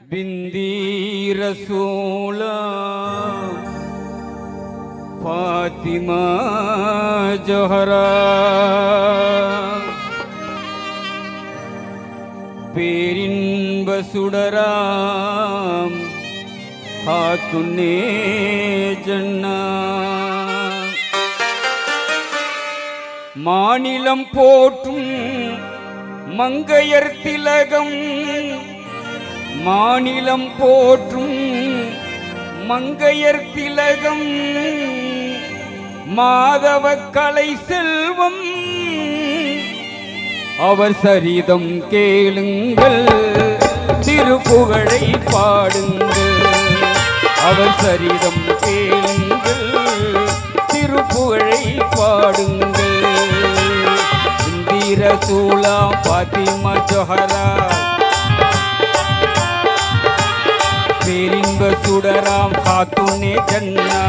بنتي رسولا فاطمة ஜொஹரா பேரின்ப சுடராம் காத்துன்னே ஜன்னா மாநிலம் போற்றும் மங்கையர் திலகம் மாநிலம் போற்றும் மங்கையர் திலகம் மாதவ கலை செல்வம். அவர் சரிதம் கேளுங்கள் திருப்புகழை பாடுங்கள். அவர் சரிதம் கேளுங்கள் திருப்புகழை பாடுங்கள். இந்திர சூலா பாத்திமா ஜொஹரா கண்ணா.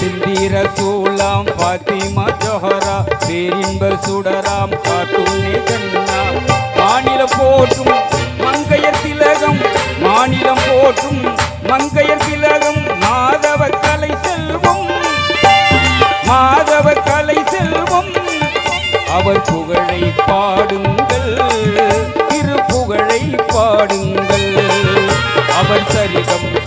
சிந்திர சூலாம் பாத்திமா ஜொஹரா பேரின்ப சுடராம் காத்துனே கண்ணா. மாநில போற்றும் மங்கையர் திலகம் மாநிலம் போற்றும் மங்கையர் திலகம் மாதவ கலை செல்வம் மாதவ கலை செல்வம். அவர் புகழை பாடுங்கள் திருப்புகழை பாடுங்கள். அவர்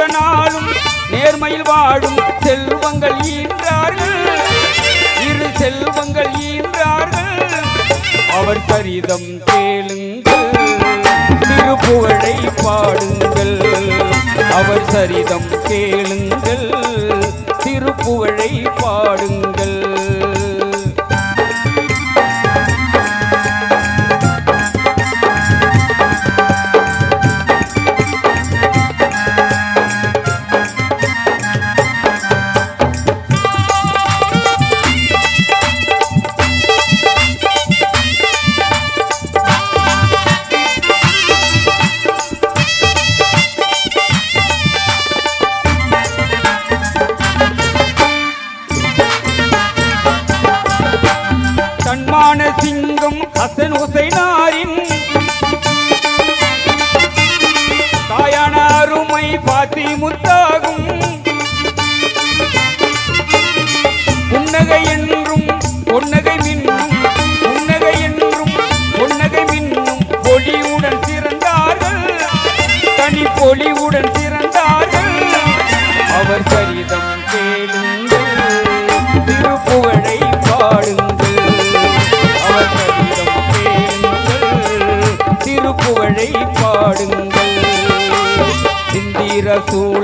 உடனாலும் நேர்மையில் வாழும் செல்வங்கள் ஈன்றார்கள். இரு செல்வங்கள் ஈன்றார்கள். அவர் சரிதம் கேளுங்கள். திருப்புகழை பாடுங்கள். அவர் சரிதம் கேளுங்கள். திருப்புகழை பாடுங்கள். சிங்கம் அசன் உசைனாரின் தாயான அருமை பாத்தி முத்தாகும். புன்னகை என்றும் பொன்னகை மின்னும் புன்னகை என்றும் பொன்னகை மின்னும் பொலியுடன் சிறந்தார்கள். தனி பொலிவுடன்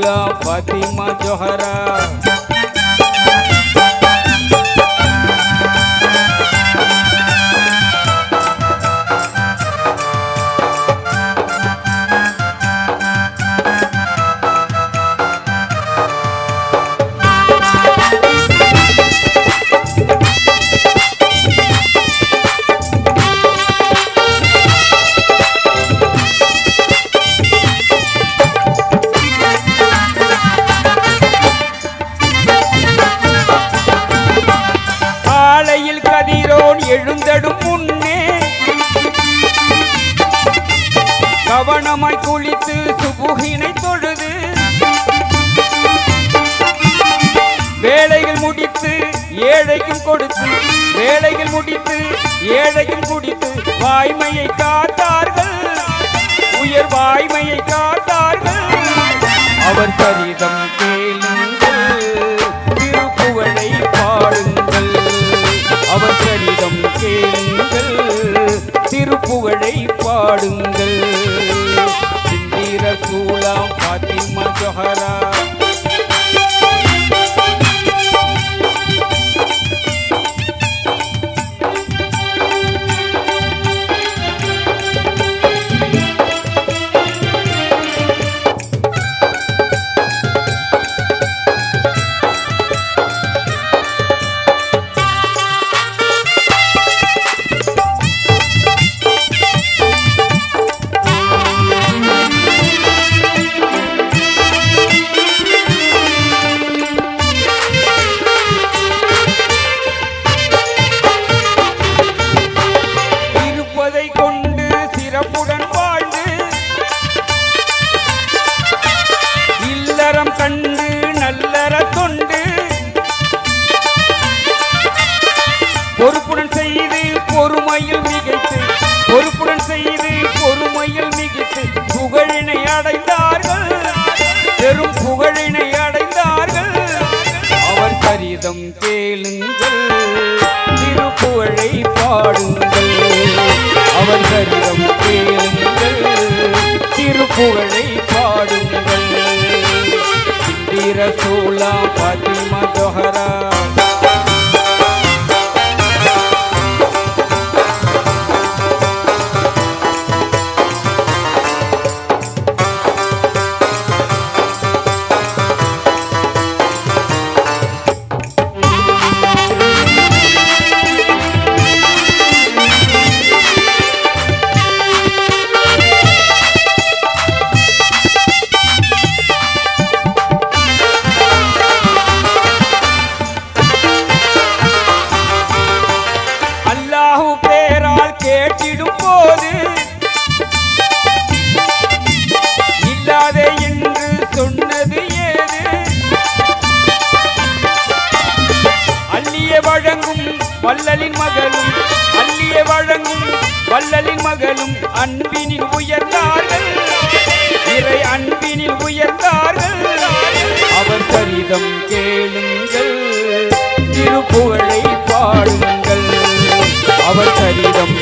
சூலா பாத்திமா கவனமாய் குளித்து சுபுகினை தொழுது. வேலைகள் முடித்து ஏழைக்கும் கொடுத்து வேலைகள் முடித்து ஏழைக்கும் குடித்து வாய்மையை காத்தார்கள். உயர் வாய்மையை காத்தார்கள். அவர் சரிதம் கே கீதம் கேளுங்கள். திருப்புகழை பாடுங்கள். அவர் சரிதம் கேளுங்கள். திருப்புகழை பாடுங்கள். சிந்திர பத் வள்ளலின் மகளும் அள்ளிய வழங்கும் வள்ளலின் மகளும் அன்பினில் உயர்ந்தார்கள். இறை அன்பினில் உயர்ந்தார்கள். அவர் சரிதம் கேளுங்கள் திருப்புகழை பாடுங்கள். அவர் சரிதம்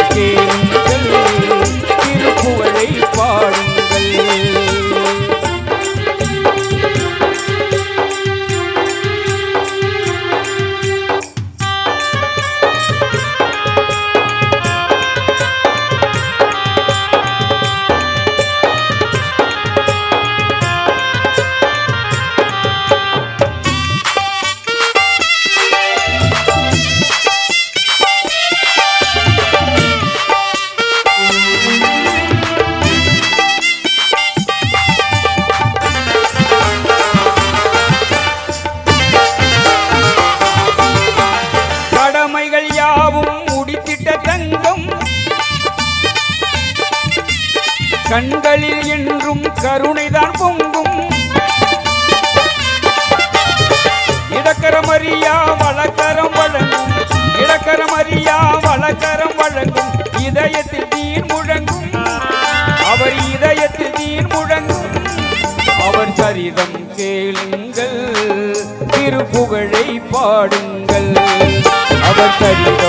பலகரம் வழங்கும். இதயத்தில் தீன் முழங்கும். அவர் இதயத்தில் தீன் முழங்கும். அவர் சரிதம் கேளுங்கள். திருப்புகழை பாடுங்கள். அவர் சரிதம்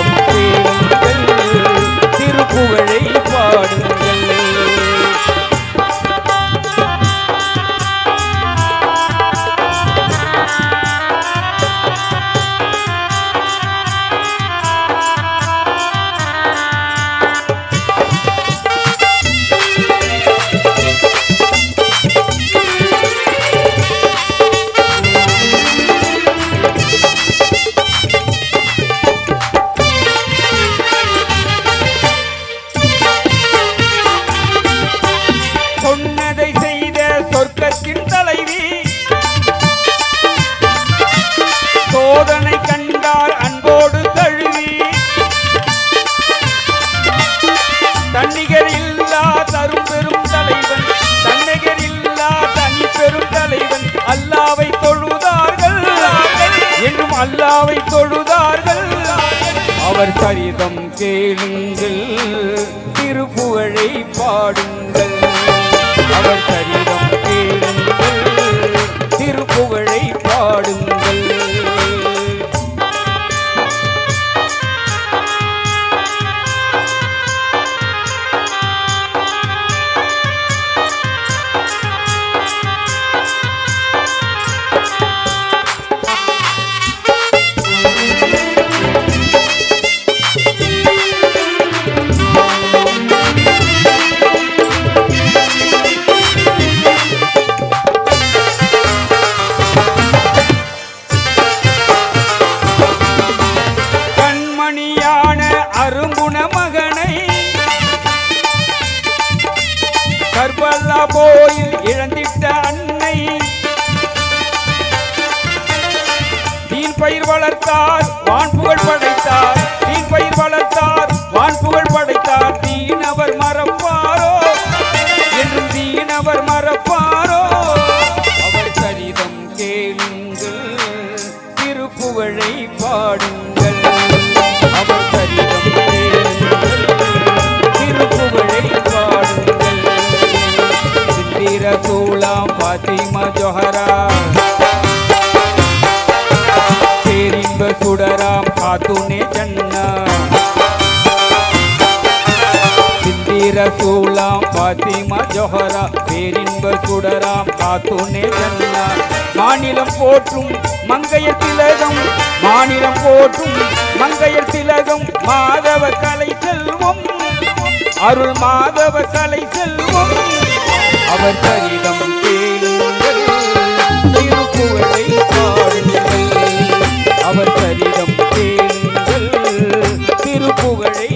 புகழை பாடுங்கள் அவர் சரி பயிர் வளர்த்தார் வான் புகழ் படைத்தார் தீன் பயிர் வளர்த்தார் வான் புகழ் படைத்தார். தீனவர் மறப்பாரோ? என்றும் தீனவர் மறப்பாரோ? அவர் சரிதம் கேளுங்கள் திருப்புகழை பாடுங்கள். அவர் சரிதம் கேளுங்கள் திருப்புகழை பாடுங்கள். சிந்திர சூலாம் பாத்திமா ஜொஹரா. பேரின்ப சுடராம் காத்துனே ஜன்னா சிந்திர சூலாம் பாத்திமா ஜொஹரா பேரின்ப சுடராம் காத்துனே ஜன்னா மாநிலம் போற்றும் மங்கைய திலகம் மாநிலம் போற்றும் மங்கைய திலகம் மாதவ கலை செல்வம் அருள் மாதவ கலை செல்வம். அவர் சரிதம் அவர் சரிதம் கேளுங்கள் திருப்புகழை